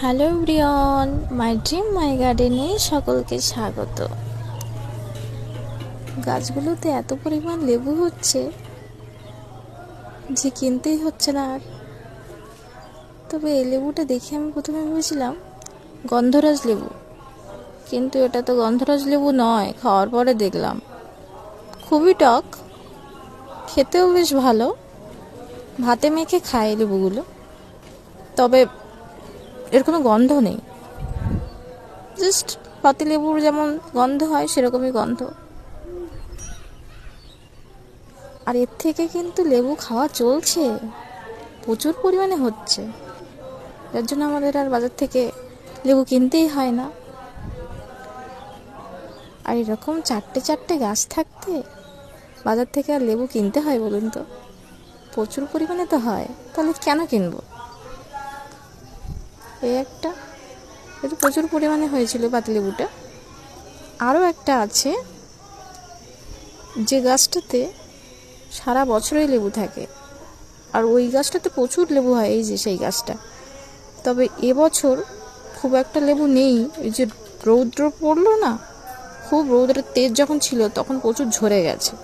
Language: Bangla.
হ্যালো ব্রিয়ন মাই ড্রিম, মাই গার্ডেনে সকলকে স্বাগত। গাছগুলোতে এত পরিমাণ লেবু হচ্ছে যে কিনতেই হচ্ছে না আর। তবে এই লেবুটা দেখে আমি প্রথমে ভেবেছিলাম গন্ধরাজ লেবু, কিন্তু এটা তো গন্ধরাজ লেবু নয়, খাওয়ার পরে দেখলাম। খুবই টক, খেতেও বেশ ভালো, ভাতে মেখে খায় লেবুগুলো। তবে এর কোনো গন্ধ নেই। জাস্ট পাতিলেবুর যেমন গন্ধ হয়, সেরকমই গন্ধ। আর এর থেকে কিন্তু লেবু খাওয়া চলছে। প্রচুর পরিমাণে হচ্ছে। যার জন্য আমাদের আর বাজার থেকে লেবু কিনতেই হয় না। আর এরকম চারটে চারটে গাছ থাকতে বাজার থেকে আর লেবু কিনতে হয় বলুন তো? প্রচুর পরিমাণে তো হয়। তাহলে কেন কিনবো? এই একটা। এটা প্রচুর পরিমাণে হয়েছিল পাতিলেবুটা। আরও একটা আছে। যে গাছটাতে সারা বছরই লেবু থাকে। আর ওই গাছটাতে প্রচুর লেবু হয়, এই যে সেই গাছটা। তবে এবছর খুব একটা লেবু নেই। ওই যে রৌদ্র পড়ল না, খুব রৌদ্রের তেজ যখন ছিল তখন প্রচুর ঝরে গেছে।